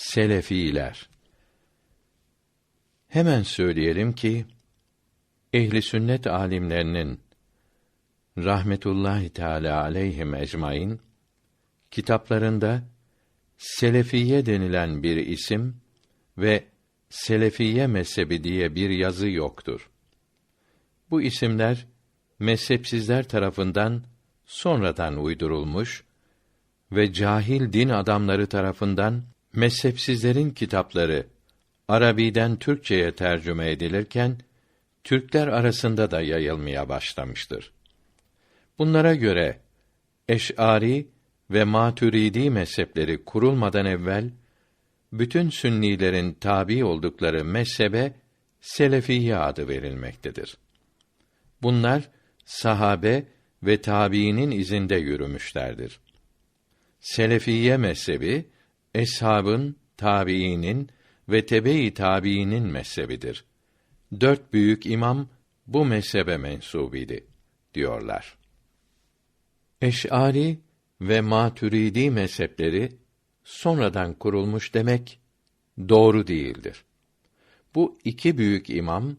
Selefiler Hemen söyleyelim ki ehli sünnet alimlerinin rahmetullahi teala aleyhim ecmaîn kitaplarında selefiye denilen bir isim ve selefiye mezhebi diye bir yazı yoktur. Bu isimler mezhepsizler tarafından sonradan uydurulmuş ve cahil din adamları tarafından mezhepsizlerin kitapları Arabiden Türkçeye tercüme edilirken Türkler arasında da yayılmaya başlamıştır. Bunlara göre Eş'ari ve Maturidi mezhepleri kurulmadan evvel bütün sünnilerin tabi oldukları mezhebe Selefiye adı verilmektedir. Bunlar sahabe ve tabiinin izinde yürümüşlerdir. Selefiye mezhebi eshabın, tabiinin ve tebe-i tabiinin mezhebidir. Dört büyük imam bu mezhebe mensubiydi diyorlar. Eş'ari ve Maturidi mezhepleri sonradan kurulmuş demek doğru değildir. Bu iki büyük imam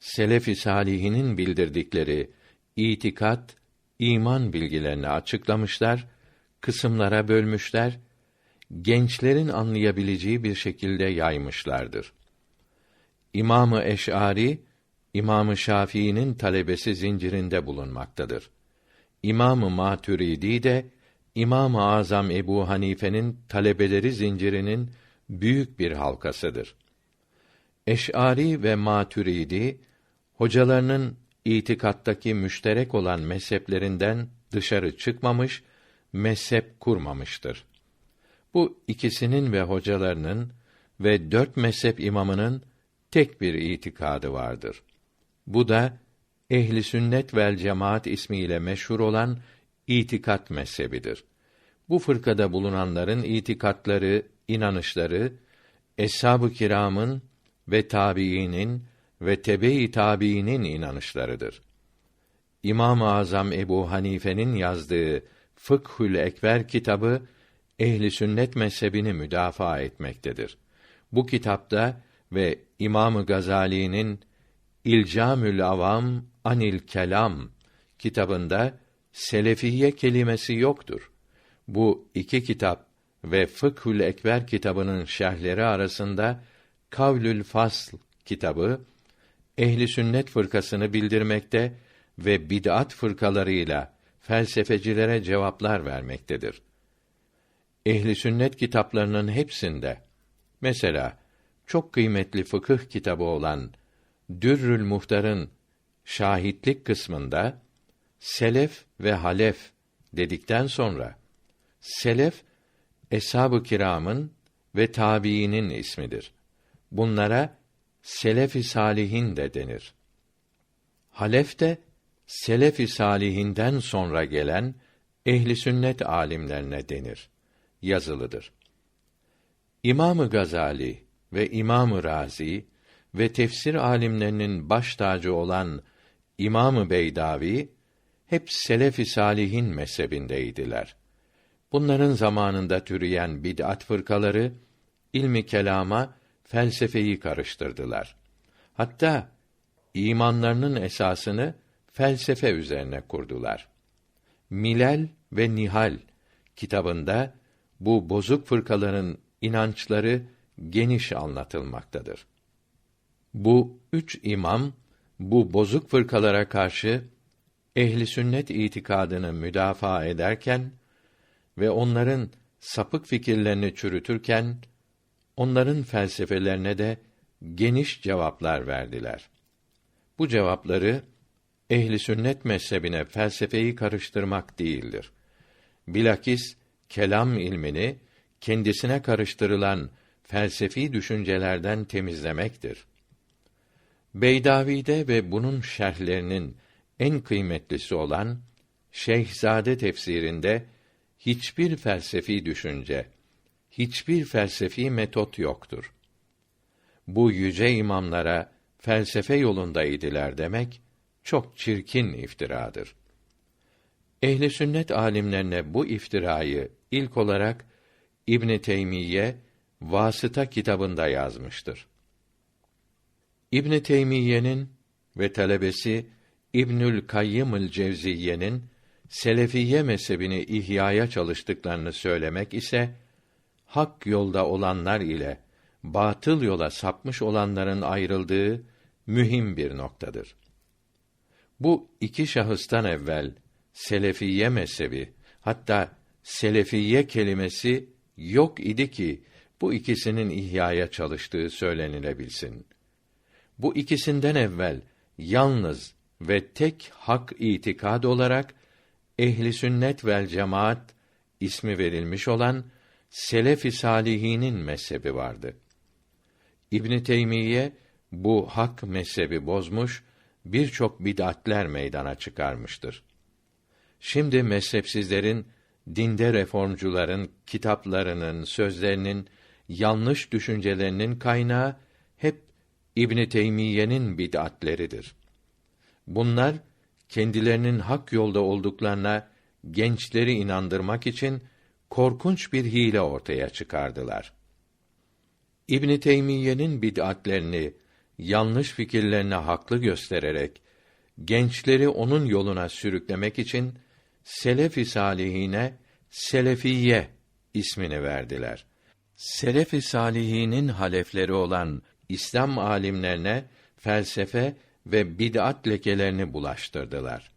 selef-i salihinin bildirdikleri itikat, iman bilgilerini açıklamışlar, kısımlara bölmüşler, gençlerin anlayabileceği bir şekilde yaymışlardır. İmamı Eş'ari, İmamı Şafii'nin talebesi zincirinde bulunmaktadır. İmamı Maturidi de İmam-ı Azam Ebu Hanife'nin talebeleri zincirinin büyük bir halkasıdır. Eş'ari ve Maturidi hocalarının itikattaki müşterek olan mezheplerinden dışarı çıkmamış, mezhep kurmamıştır. Bu ikisinin ve hocalarının ve dört mezhep imamının tek bir itikadı vardır. Bu da ehli sünnet vel cemaat ismiyle meşhur olan itikat mezhebidir. Bu fırkada bulunanların itikatları, inanışları eshab-ı kiramın ve tabiinin ve tebe-i tabiinin inanışlarıdır. İmam-ı Azam Ebu Hanife'nin yazdığı Fıkhül Ekber kitabı ehli sünnet mezhebini müdafaa etmektedir. Bu kitapta ve İmamı Gazali'nin İlcamül Avam Anil Kelam kitabında selefiye kelimesi yoktur. Bu iki kitap ve Fıkhül Ekber kitabının şerhleri arasında Kavlül Fasl kitabı ehli sünnet fırkasını bildirmekte ve bid'at fırkalarıyla felsefecilere cevaplar vermektedir. Ehli sünnet kitaplarının hepsinde mesela çok kıymetli fıkıh kitabı olan Dürrül Muhtar'ın şahitlik kısmında selef ve halef dedikten sonra selef eshab-ı kiramın ve tabiinin ismidir. Bunlara selef-i salihin de denir. Halef de selef-i salihinden sonra gelen ehli sünnet alimlerine denir. Yazılıdır. İmamı Gazali ve İmamı Razi ve tefsir alimlerinin baş tacı olan İmamı Beydavi hep selef-i salihin mezhebindeydiler. Bunların zamanında türeyen bid'at fırkaları ilmi kelama, felsefeyi karıştırdılar. Hatta imanlarının esasını felsefe üzerine kurdular. Milal ve Nihal kitabında bu bozuk fırkaların inançları geniş anlatılmaktadır. Bu üç imam bu bozuk fırkalara karşı ehli sünnet itikadını müdafaa ederken ve onların sapık fikirlerini çürütürken onların felsefelerine de geniş cevaplar verdiler. Bu cevapları ehli sünnet mezhebine felsefeyi karıştırmak değildir. Bilakis kelam ilmini kendisine karıştırılan felsefi düşüncelerden temizlemektir. Beydavi'de ve bunun şerhlerinin en kıymetlisi olan Şeyhzade tefsirinde hiçbir felsefi düşünce, hiçbir felsefi metot yoktur. Bu yüce imamlara felsefe yolunda idiler demek çok çirkin iftiradır. Ehli sünnet alimlerine bu iftirayı ilk olarak İbn Teymiye Vasıta kitabında yazmıştır. İbn Teymiyye'nin ve talebesi İbnül Kayyım'ül Cevziyye'nin Selefiye mezhebini ihyaya çalıştıklarını söylemek ise hak yolda olanlar ile batıl yola sapmış olanların ayrıldığı mühim bir noktadır. Bu iki şahıstan evvel Selefiye mezhebi hatta Selefiye kelimesi yok idi ki bu ikisinin ihyaya çalıştığı söylenilebilsin. Bu ikisinden evvel yalnız ve tek hak itikad olarak ehli sünnet vel cemaat ismi verilmiş olan selef-i salihinin mezhebi vardı. İbn Teymiye bu hak mezhebi bozmuş, birçok bid'atler meydana çıkarmıştır. Şimdi mezhepsizlerin, dinde reformcuların kitaplarının, sözlerinin, yanlış düşüncelerinin kaynağı hep İbn Teymiye'nin bid'atleridir. Bunlar kendilerinin hak yolda olduklarına gençleri inandırmak için korkunç bir hile ortaya çıkardılar. İbn Teymiye'nin bid'atlerini, yanlış fikirlerini haklı göstererek gençleri onun yoluna sürüklemek için selef-i salihine selefiye ismini verdiler. Selef-i salihinin halefleri olan İslam alimlerine felsefe ve bid'at lekelerini bulaştırdılar.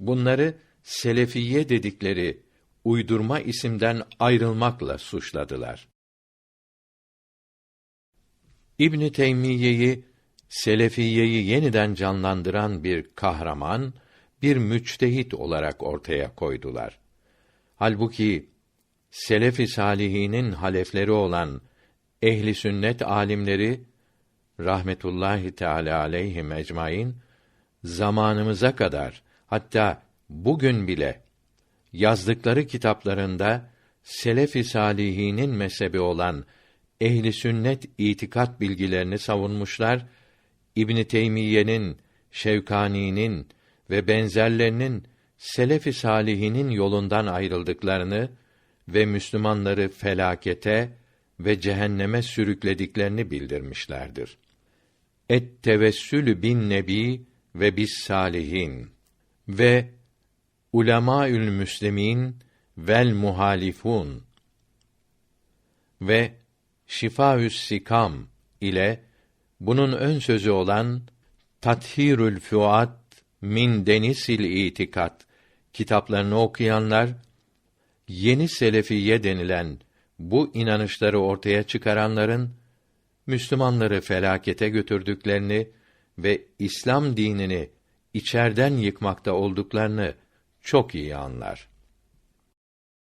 Bunları selefiye dedikleri uydurma isimden ayrılmakla suçladılar. İbn Teymiyye'yi Selefiyeyi yeniden canlandıran bir kahraman, bir müçtehit olarak ortaya koydular. Halbuki selef-i salihinin halefleri olan ehli sünnet alimleri rahmetullahi teala aleyhi ecmaîn zamanımıza kadar hatta bugün bile yazdıkları kitaplarında selef-i salihinin mezhebi olan ehli sünnet itikat bilgilerini savunmuşlar. İbn Teymiyye'nin, Şevkani'nin ve benzerlerinin selef-i salihinin yolundan ayrıldıklarını ve Müslümanları felakete ve cehenneme sürüklediklerini bildirmişlerdir. Et tevessülü bin nebi ve bis salihin ve ulemaül müslimin vel muhalifun ve şifaü's sikam ile bunun ön sözü olan Tathirül Fuat min Denisil İtikat kitaplarını okuyanlar yeni selefiye denilen bu inanışları ortaya çıkaranların Müslümanları felakete götürdüklerini ve İslam dinini içerden yıkmakta olduklarını çok iyi anlar.